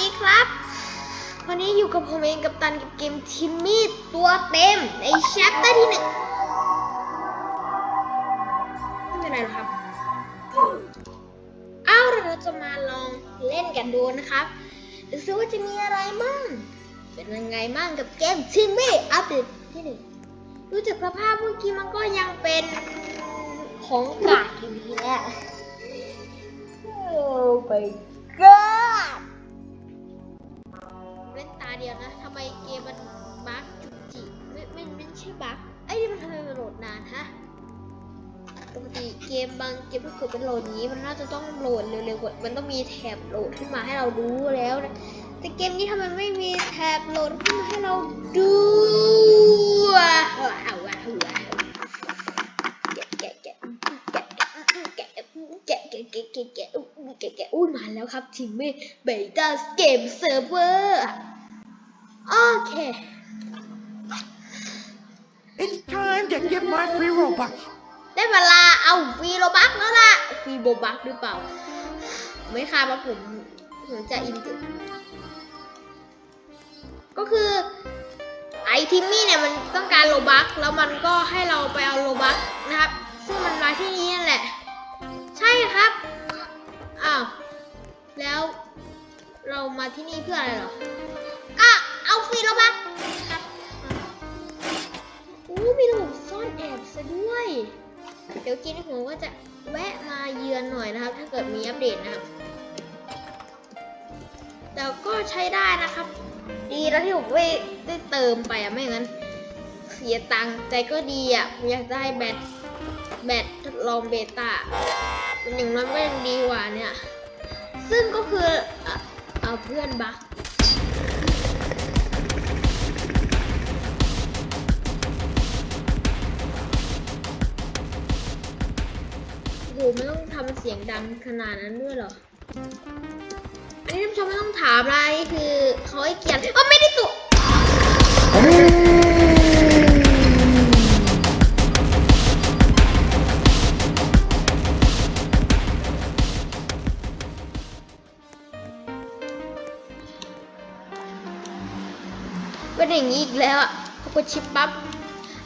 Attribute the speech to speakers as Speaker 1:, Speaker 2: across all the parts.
Speaker 1: ดีครับ วันนี้อยู่กับผมเองกับตันกับเกมทิมมี่ตัวเต็มในแชปเตอร์ที่หนึ่งไม่เป็นไรหรอกครับ เอ้าเราจะมาลองเล่นกันดูนะครับดูซิว่าจะมีอะไรมั่ง เป็นยังไงมั่งกับเกมทิมมี่อัปเดตที่หนึ่งดูจากสภาพเมื่อกี้มันก็ยังเป็นของกากอยู่ดีแหละโอ้ไเดียวนะทำไมเกมมันบั๊กจุกจิไม่ไม่ไม่ใช่บั๊กไอ้นี่มันทำไมมันโหลดนานฮะปกติเกมบางเกมถ้าเกิดเป็นโหลดนี้มันน่าจะต้องโหลดเร็วๆกว่ามันต้องมีแถบโหลดขึ้นมาให้เราดูแล้วนะแต่เกมนี้ทำไมไม่มีแถบโหลดขึ้นมาให้เราดูว้าวว้าวว้าวแกะอุ้ยมาแล้วครับทีมเมทเบต้าเกมเซิร์ฟเวอร์ โอเค
Speaker 2: It's time to get my free Robux.
Speaker 1: ได้เวลาเอาฟรีโรบักแล้วล่ะฟรีโบบักหรือเปล่า ไม่ค่ะว่าผมผมจะอินจุก็คือไอทิมมี่เนี่ยมันต้องการโลบักแล้วมันก็ให้เราไปเอาโลบักนะครับ ซึ่งมันมาที่นี้นั่นแหละ ใช่ครับอ้าวแล้วเรามาที่นี่เพื่ออะไรเหรอ เดี๋ยวกินผมก็จะแวะมาเยือนหน่อยนะครับ ถ้าเกิดมีอัปเดตนะครับ แต่ก็ใช้ได้นะครับ ดีแล้วที่ผมไม่ได้เติมไปอะไม่งั้นเสียตังค์ใจก็ดีอะผมอยากได้แบตแบตทดลองเบต้ามันอย่างน้อยมันก็ยังดีกว่าเนี่ย ซึ่งก็คือเอาเพื่อนบัก หไม่ต้องทำเสียงดังขนาดนั้นด้วยเหรอ อันนี้ท่านผู้ชมไม่ต้องถามอะไรคือเขาให้เกียรติอ๋อไม่ได้ตุเป็นอย่างนี้อีกแล้วอะพอกดชิปปั๊บ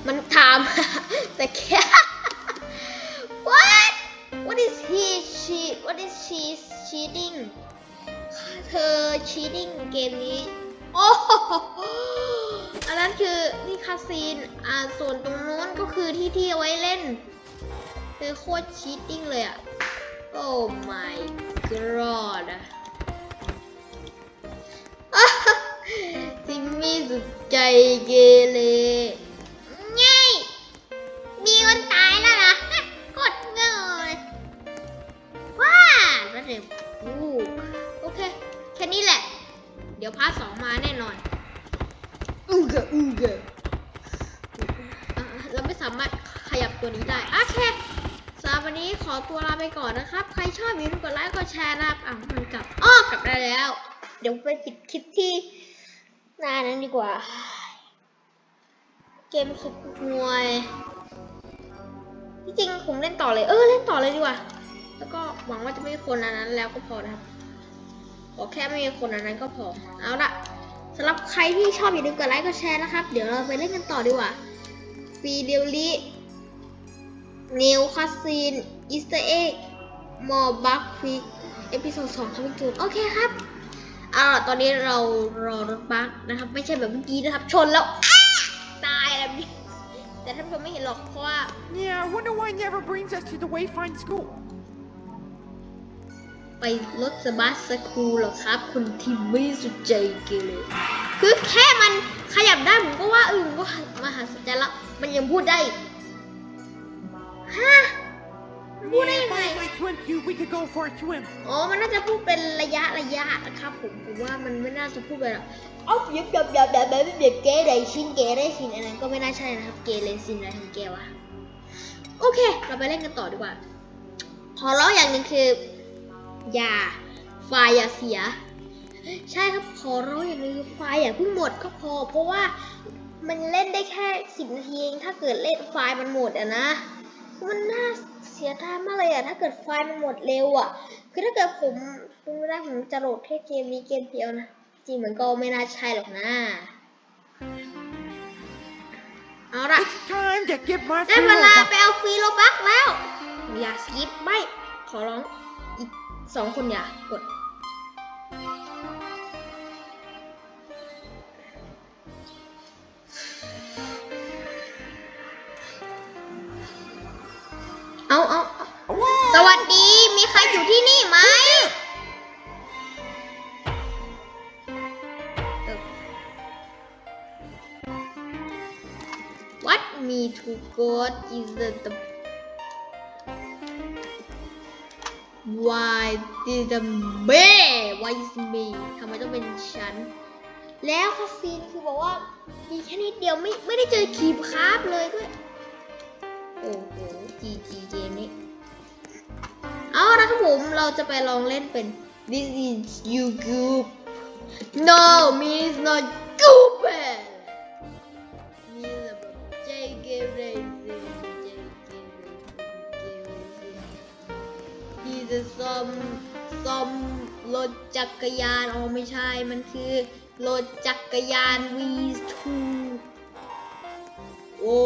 Speaker 1: มันถาม แต่แค่ what is he she what is she cheating เธอ cheating เกมนี้ โอ้อันนั้นคือนี่คาซีน อ่า ส่วนตรงนู้นก็คือที่ที่เอาไว้เล่น คือโคตร cheating เลยอะโอ้ my god จิมมี่สุดใจเกเร แล้วเดี๋ยวลูกโอเค แค่นี้แหละ เดี๋ยวพาร์ทสองมาแน่นอนอือเกะอือเกะอะเราไม่สามารถขยับตัวนี้ได้โอเคสำหรับวันนี้ขอตัวลาไปก่อนนะครับ ใครชอบอย่าลืมกดไลค์ กดแชร์นะครับอะมันกลับอ้อกลับได้แล้ว เดี๋ยวไปปิดคลิปที่หน้านั้นดีกว่า เกมสุดห่วย ที่จริงผมเล่นต่อเลย เออ เล่นต่อเลยดีกว่า แล้วก็หวังว่าจะไม่มีคนอันนั้นแล้วก็พอนะครับขอแค่ไม่มีคนอันนั้นก็พอ เอาละสำหรับใครที่ชอบอย่าลืมกดไลค์กดแชร์นะครับ เดี๋ยวเราไปเล่นกันต่อดีกว่าฟีเดลินิวคาซีนอีสต์เอ็กมอบัคฟิกเอพิโซดสองครับพี่จูนโอเคครับเอาล่ะตอนนี้เรารอรถบัสนะครับ ไม่ใช่แบบเมื่อกี้นะครับ ชนแล้วตายแล้วนี่แต่ท่านผู้ชมไม่เห็นหรอกเพราะว่า
Speaker 2: Yeah, I wonder why never brings us to the Wayfind School.
Speaker 1: ไปรถสบัสสคูลหรอกครับ คุณทิมมี่สุดใจเกเรคือแค่มันขยับได้ผมก็ว่าเออมันก็มหัศจรรย์แล้วมันยังพูดได้ฮะมันพูดได้
Speaker 2: Yeah,
Speaker 1: ยังไง
Speaker 2: if I had my twin cube, we could go for a swim.
Speaker 1: อ๋อมันน่าจะพูดเป็นระยะระยะนะครับผมผมว่ามันไม่น่าจะพูดแบบเอ้าเดี๋ยวเดี๋ยวเดี๋ยวเดี๋ยวเดี๋ยวเดี๋ยวเกเรชินเกเรชินอันนั้นก็ไม่น่าใช่นะครับเกเรชินอะไรของแกวะโอเค เราไปเล่นกันต่อดีกว่า ขอร้องอย่างหนึ่งคือ อย่า ไฟล์อย่าเสีย ใช่ครับขอร้องอย่างหนึงคือไฟล์อย่าเพิ่งหมดก็พอ เพราะว่ามันเล่นได้แค่สิบนาทีเองถ้าเกิดเล่นไฟล์มันหมดอะนะ มันน่าเสียดายมากเลยอะถ้าเกิดไฟล์มันหมดเร็วอะคือถ้าเกิดผมพูดไม่ได้ผมจะโหลดแค่เกมนี้เกมเดียวนะจริงเหมือนก็ไม่น่าใช่หรอกนะเอาละ
Speaker 2: It's time to get my
Speaker 1: ได้
Speaker 2: free
Speaker 1: เวลา
Speaker 2: Robux.
Speaker 1: ไปเอาฟรีโลบักแล้ว อย่าสกิปไม่ขอร้องอีก สองคนอย่ากดเอาเอาเอาสวัสดี มีใครอยู่ที่นี่ไหมเออ What me to God is the, the Why did the me Why is me ทำไมต้องเป็นฉัน แล้วคาฟีนคือบอกว่ามีแค่นิดเดียวไม่ไม่ได้เจอคีบคาร์บเลยด้วย โอ้โหจีจีเกมนี้ เอาละครับผมเราจะไปลองเล่นเป็น This is you goop No me is not goopel มีแบบเจเกเรซินเจเกเร ซ่อมรถจักรยานอ๋อไม่ใช่มันคือรถจักรยาน V2 โอ้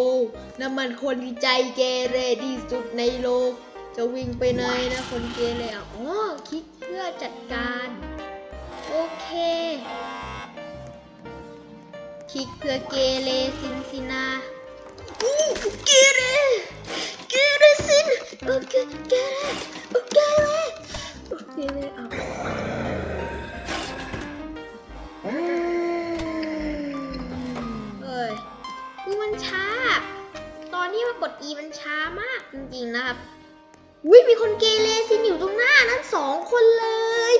Speaker 1: นั่นมันคนที่ใจเกเรที่สุดในโลก จะวิ่งไปไหนนะคนเกเรอะอ๋อคลิกเพื่อจัดการ โอเคคลิกเพื่อเกเรซินซินาอู้เกเรเกเรซินโอเคเกเร โอเกเอะเอ้ยคือมันช้า ตอนที่มากด E มันช้ามากจริงๆนะครับวิมีคนเกเรซินอยู่ตรงหน้านั้นสองคนเลย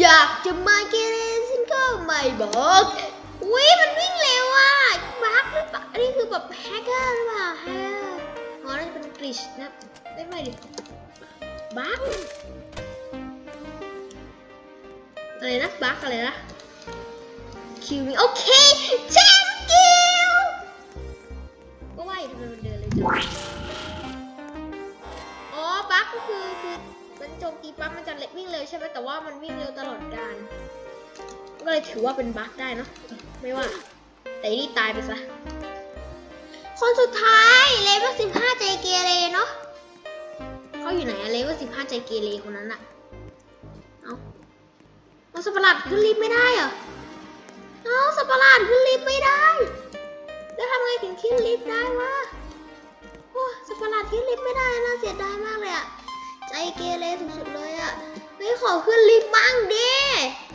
Speaker 1: อยากจะมาเกเรซินก็ไม่บอกวิมันวิ่งเร็วอะบักหรือเปล่าอันนี้คือแบบแฮกเกอร์หรือเปล่าแฮกเกอร์อ๋อนั่นเป็นกริชนะไม่ไหมดิบัก อะไรนะบั๊กอะไรนะคิวมีโอเคแชมป์กิลก็ว่าอยู่ทำไมมันเดินเลยจังอ๋อบั๊กก็คือคือมันโจมตีปั๊บมันจะเล็วิ่งเร็วใช่ไหมแต่ว่ามันวิ่งเร็วตลอดการก็เลยถือว่าเป็นบั๊กได้เนอะไม่ว่า แต่นี่ตายไปซะคนสุดท้ายเลเวลสิบห้าใจเกเรเนาะเขาอยู่ไหนอะเลเวลสิบห้าใจเกเรคนนั้นอะ เอาสัตว์ประหลาดขึ้นลิฟต์ไม่ได้เหรอเอาสัตว์ประหลาดขึ้นลิฟต์ไม่ได้ แล้วทำไงถึงขึ้นลิฟต์ได้วะโอ้สัตว์ประหลาดขึ้นลิฟต์ไม่ได้น่าเสียดายมากเลยอะใจเกเรสุดๆเลยอะเฮ้ขอขึ้นลิฟต์บ้างดิ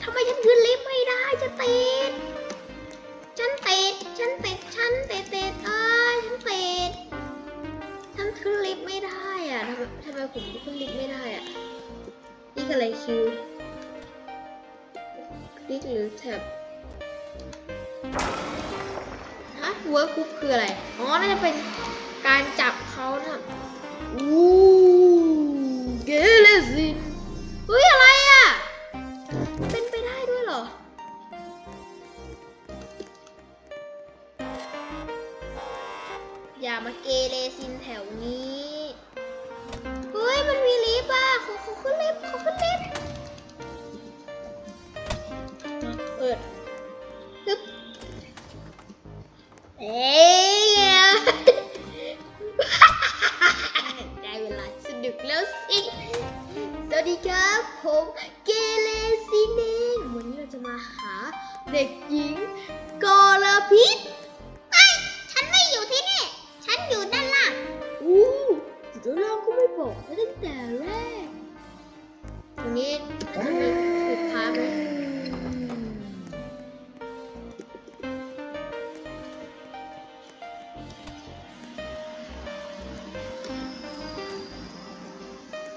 Speaker 1: ทำไมฉันขึ้นลิฟต์ไม่ได้จะติดฉันติดฉันติดฉันติดติดเอ้ยฉันติดฉันขึ้นลิฟต์ไม่ได้อะทำไมทำไมผมขึ้นลิฟต์ไม่ได้อะนี่คืออะไรคิว ลิกหรือแท็บฮะเวิร์กคุปคืออะไร อ๋อ น่าจะเป็นการจับเขานะวู้เกเลซินเฮ้ย อะไรอะ เป็นไปได้ด้วยเหรอ อย่ามาเกเรซินแถวนี้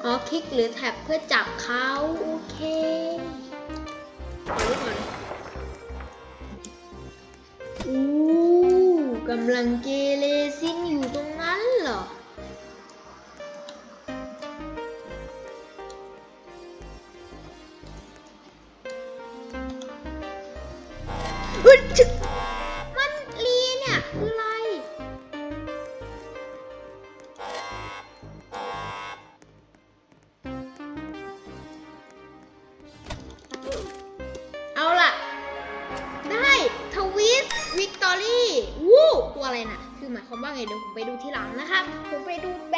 Speaker 1: อ๋อคลิกหรือแท็บเพื่อจับเขาโอเคเอาไว้ก่อนอู้กำลังเกเรซินอยู่ตรง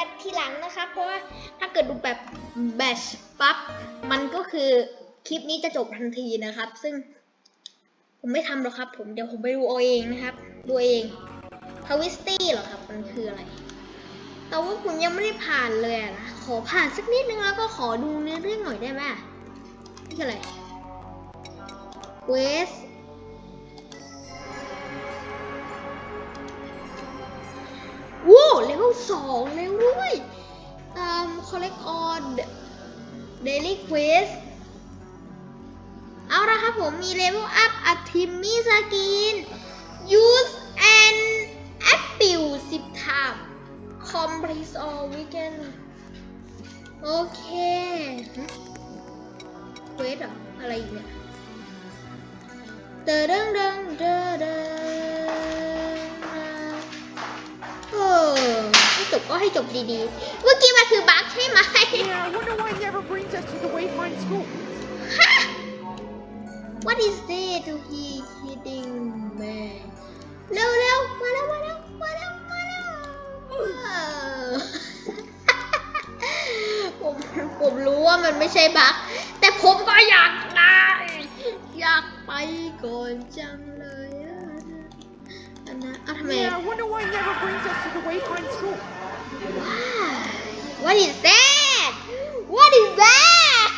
Speaker 1: แบทีหลังนะครับเพราะว่าถ้าเกิดดูแบบแบตปั๊บมันก็คือคลิปนี้จะจบทันทีนะครับ ซึ่งผมไม่ทำหรอกครับ ผมเดี๋ยวผมไปดูเอาเองนะครับ ดูเองทวิสตี้เหรอครับ มันคืออะไร แต่ว่าผมยังไม่ได้ผ่านเลยนะ ขอผ่านสักนิดนึงแล้วก็ขอดูเนื้อเรื่องหน่อยได้ไหมนี่คืออะไรเวส วู้เลเวลสองเลยเว้ยตามคอลเลกชันเดลิควอสเอาละครับผมมีเลเวลอัพอัพทิมมีสกิน use an apple สิบ time complete all weekend โอเคเควสอะอะไรอีกเนี่ยเตอเดิงเดิงเดิง บก็ให้จบดีๆ เมื่อกี้มันคือบั๊กใช่ไหม
Speaker 2: Yeah, I wonder why he never brings us to the Wayfind School.
Speaker 1: What is that to he kidding man เร็วเร็วมาแล้วมาแล้วมาแล้วมาแล้วว้าวผมผมรู้ว่ามันไม่ใช่บั๊กแต่ผมก็อยากได้อยากไปก่อนจังเลยอะอันนั้นเอาทำไม
Speaker 2: Yeah, I wonder why he never brings us to the Wayfind School.
Speaker 1: What is that What is that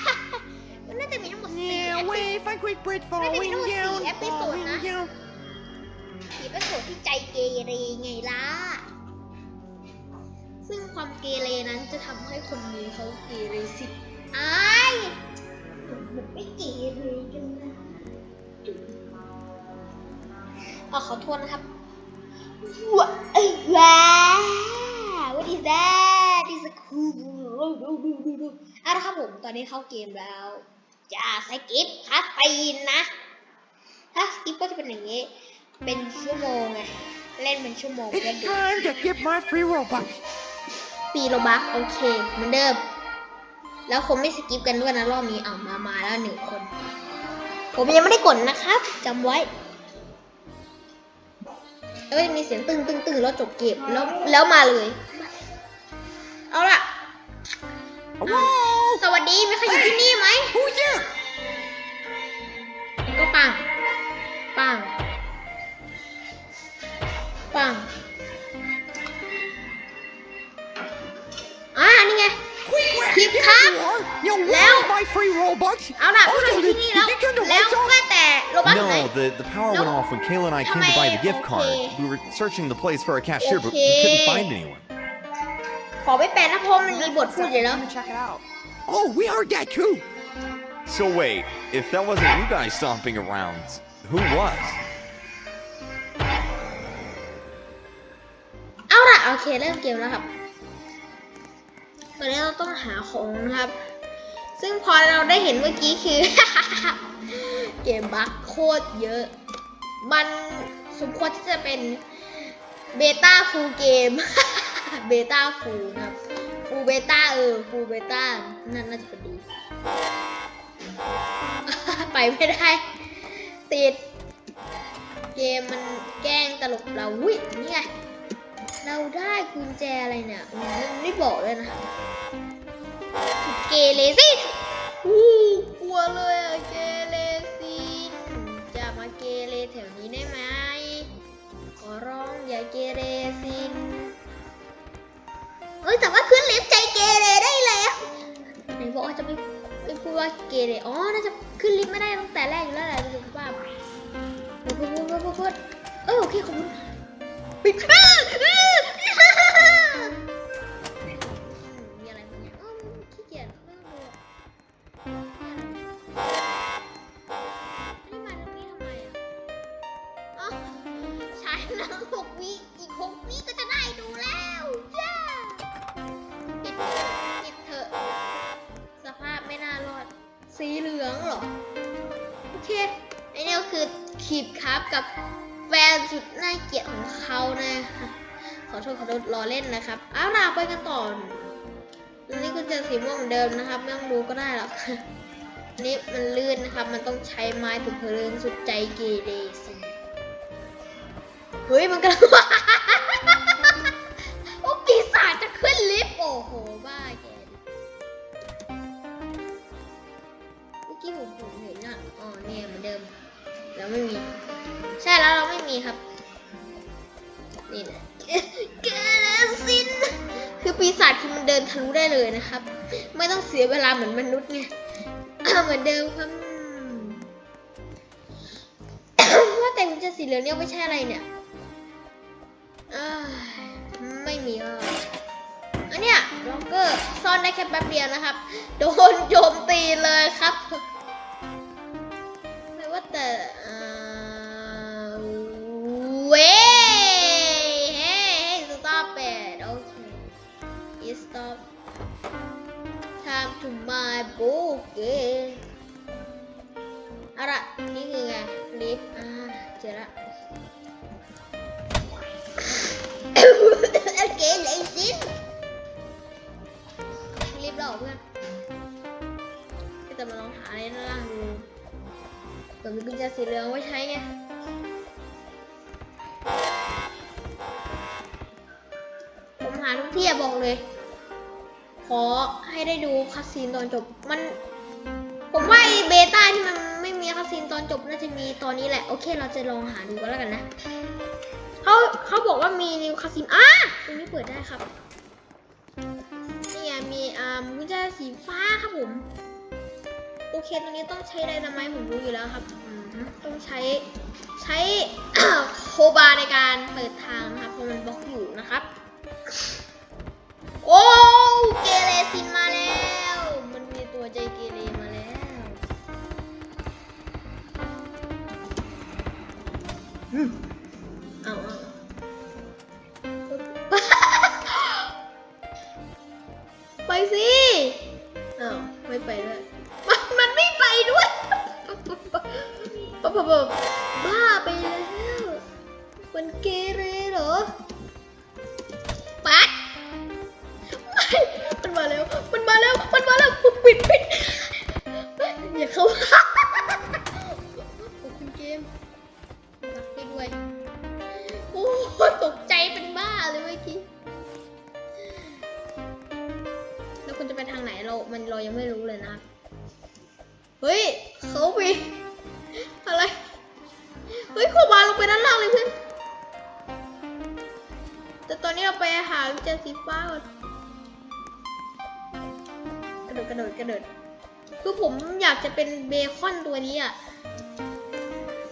Speaker 1: มันน่าจะมีทั้งหมดสี่
Speaker 2: Yeah,
Speaker 1: เอพิ
Speaker 2: Wayfind Quick Bridge
Speaker 1: Maybe
Speaker 2: falling
Speaker 1: no,
Speaker 2: down,
Speaker 1: see, episode,
Speaker 2: falling
Speaker 1: huh?
Speaker 2: down.
Speaker 1: ผีเป็นโสดที่ใจเกเรไงล่ะ ซึ่งความเกเรนั้นจะทำให้คนนี้เขาเกเรสิอายมันไม่เกเรกันนะเอาขอโทษนะครับว้าเอ้ยว้า what is that is a cool เอาละครับผม ตอนนี้เข้าเกมแล้วจะสกิปคัสตีนนะ ถ้าสกิปก็จะเป็นอย่างนี้ เป็นชั่วโมงไง เล่นเป็นชั่วโมงเล่น
Speaker 2: It's
Speaker 1: ดู
Speaker 2: time to get my free Robux.
Speaker 1: ปีโลบักโอเค เหมือนเดิม แล้วคงไม่สกิปกันด้วยนะรอบนี้เอามามาแล้วหนึ่งคน ผมยังไม่ได้กดนะครับจำไว้ แล้วก็จะมีเสียงตึ้งตึ้งตึ้งแล้วจบเกมแล้วแล้วมาเลย เอาล่ะ
Speaker 2: Hello?
Speaker 1: สวัสดีมีใครอยู่ที่นี่ไหม
Speaker 2: Who's there?
Speaker 1: ก็ปัง ปัง ปัง อ่า นี่ไง
Speaker 2: Quick, quick,
Speaker 1: Keep
Speaker 2: there
Speaker 1: calm.
Speaker 2: you are. Now,
Speaker 1: Now.
Speaker 2: where's my free Robux?
Speaker 1: เอาล่ะพวกเรา
Speaker 2: Also,
Speaker 1: อยู่
Speaker 2: did,
Speaker 1: ที่
Speaker 2: did
Speaker 1: นี่แล้ว
Speaker 2: you turn the
Speaker 1: แล้ว
Speaker 2: lights off?
Speaker 1: ว่าแต่โรบัสไหน
Speaker 3: No, the, the power went
Speaker 1: No.
Speaker 3: off when Kayla and I came to buy the gift card.
Speaker 1: Okay.
Speaker 3: We were searching the place for a cashier, but we
Speaker 1: Okay.
Speaker 3: couldn't find anyone.
Speaker 1: ขอไม่แปลนะเพราะมันมีบทพูดอยู่แล้ว
Speaker 2: check it out. Oh, we heard that too.
Speaker 3: So wait, if that wasn't you guys stomping around, who was?
Speaker 1: เอาล่ะโอเคเริ่มเกมแล้วครับ ตอนนี้เราต้องหาของนะครับ ซึ่งพอเราได้เห็นเมื่อกี้คือ เกมบั๊กโคตรเยอะ มันสมควรที่จะเป็นเบต้าฟูลเกม เบต้าฟูนะครับฟูเบต้าเออฟูเบต้านั่นน่าจะเป็นดี ไปไม่ได้ ติด เกมมันแกล้งตลกเราอุ้ยนี่ไง เราได้กุญแจอะไรเนี่ยมันไม่บอกเลยนะเกเรซิอู้กลัวเลยอะเกเรซินจะมาเกเรแถวนี้ได้ไหมขอร้องอย่าเกเรซิน ว่าขึ้นลิฟต์ใจเกเรได้แล้วไหนบอกว่าจะไม่ไม่พูดว่าเกเรอ๋อน่าจะขึ้นลิฟต์ไม่ได้ตั้งแต่แรกอยู่แล้วแหละดูว่าพูดพูดพูดพูดพูดเออโอเคขอบคุณปิดเครื่องมีอะไรบ สีเหลืองเหรอ โอเคไอ้นี่ก็คือขีดครับกับแฟนสุดน่าเกลียดของเขานะคะขอโทษขอโทษรอเล่นนะครับเอาล่ะไปกันต่ออันนี้ก็จะสีม่วงเหมือนเดิมนะครับไม่ต้องดูก็ได้หรอกนี่มันลื่นนะครับ มันต้องใช้ไม้ถูกเพลิงสุดใจเกเรสิเฮ้ยมันกำลัง ผมเห็นอะอ๋อเนี่ยเหมือนเดิมเราไม่มี ใช่แล้วเราไม่มีครับ นี่แหละเกลซิน คือปีศาจคือมันเดินทะลุได้เลยนะครับ ไม่ต้องเสียเวลาเหมือนมนุษย์ไงเหมือนเดิมครับว่าแต่กุญแจสีเหลืองเนี่ยไม่ใช่อะไรเนี่ยอไม่มีอะอันเนี้ยล็อกเกอร์ซ่อนได้แค่แป๊บเดียวนะครับ โดนโจมตีเลยครับ แต่เอ่อเว้ยเฮ้ย stop it โอเค it stop time to my book อาละนี่คือไงลิฟอ่าเจอละโอเคเลยสิลิฟต์เราเพื่อนก็จะมาลองหาในด้านล่างดู ผื่อมีกุญแจสีเหลืองไว้ใช้ไงผมหาทุกที่อะบอกเลย ขอให้ได้ดูคัสซีนตอนจบ มัน ผมว่าไอเบต้าที่มันไม่มีคัสซีนตอนจบน่าจะมีตอนนี้แหละ โอเค เราจะลองหาดูกันแล้วกันนะเขาเขาบอกว่ามีนิวคาซินอะตรงนี้เปิดได้ครับนี่ไงมีอ่ามุจาสีฟ้าครับผม เคตรงนี้ต้องใช้ไดนาไมต์ผมรู้อยู่แล้วครับ ต้องใช้ใช้โคบาในการเปิดทางนะครับเพราะมันบล็อกอยู่นะครับ โอ้เกเรซินมาแล้ว มันมีตัวใจเกเรมาแล้วอืมเอาเอาไปสิอ้าวไม่ไปด้วย บ้าบ้าบ้าบ้าไปแล้วมันเกเร อนตัวนี้อะ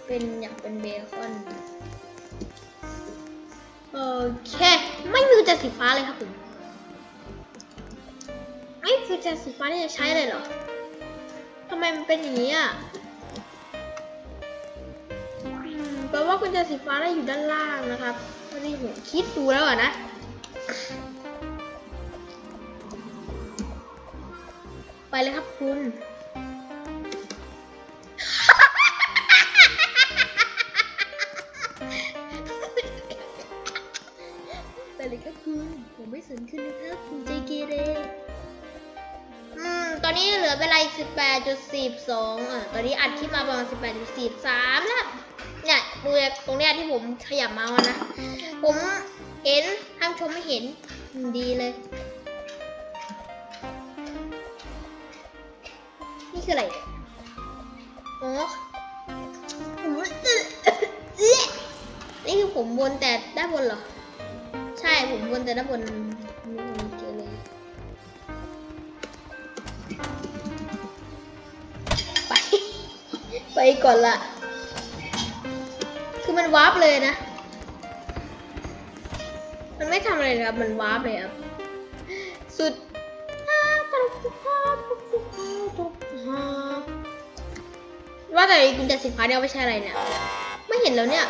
Speaker 1: เป็นอยากเป็นเบคอน โอเค ไม่มีกุญแจสีฟ้าเลยครับผมไม่กุญแจสีฟ้านี่จะใช้เลยเหรอทำไมมันเป็นอย่างนี้อะแปลว่ากุญแจสีฟ้าได้อยู่ด้านล่างนะครับตอนนี้ผมคิดดูแล้วอะนะไปเลยครับคุณ ไม่สนคุณนนะครับคุณใจเกเรอืม ตอนนี้เหลือเวลาอีก18.42อะ ตอนนี้อัดคลิปมาประมาณ18.43แล้ว เนี่ยดูจากตรงเนี้ยที่ผมขยับเมาส์นะ ผมเห็นท่านชมไม่เห็น ดีเลย นี่คืออะไรอ๋อผมนี่คือผมบนแต่ได้บนเหรอ ผมบนแต่ด้านบนไม่เจอเลย ไป ไปก่อนละ คือมันวาร์ปเลยนะ มันไม่ทำอะไรเลยครับ มันวาร์ปเลยครับ สุดว่าแต่กุญแจสีฟ้าเนี่ยเอาไม่ใช่อะไรเนี่ย ไม่เห็นแล้วเนี่ย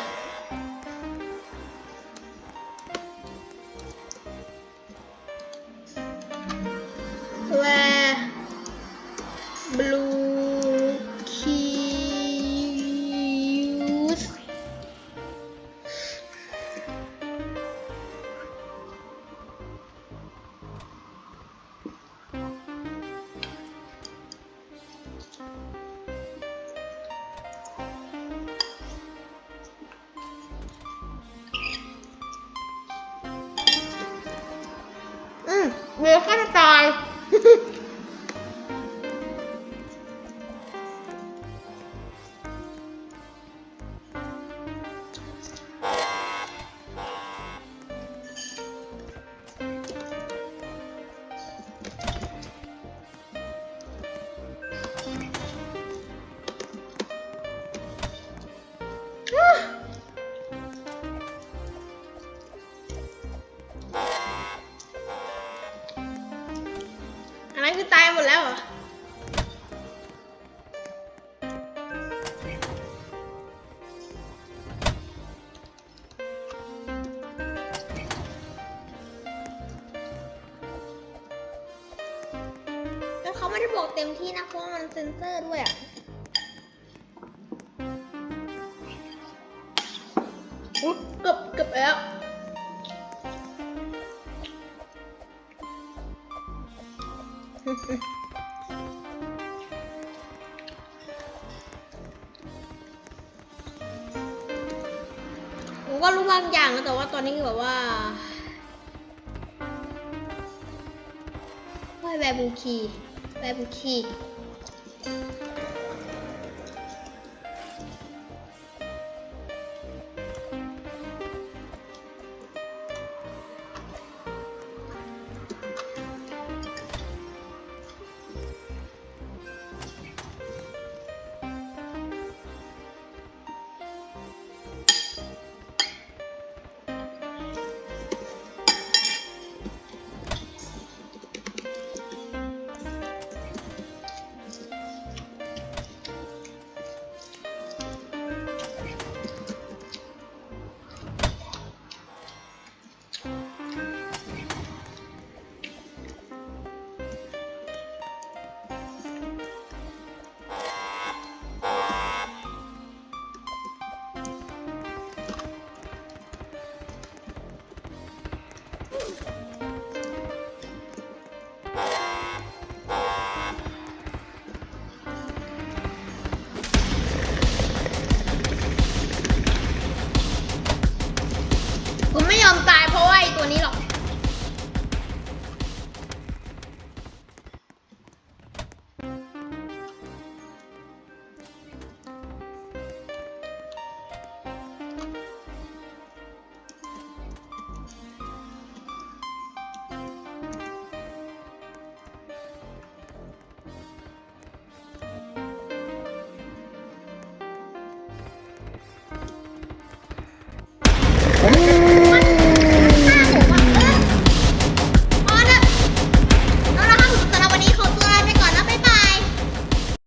Speaker 1: ซนเซอร์ด้วยอะเกือบเกือบแล้วผมก็รู้บางอย่างนะแต่ว่าตอนนี้แบบว่าว่แวร์บูคีแวร์บูคี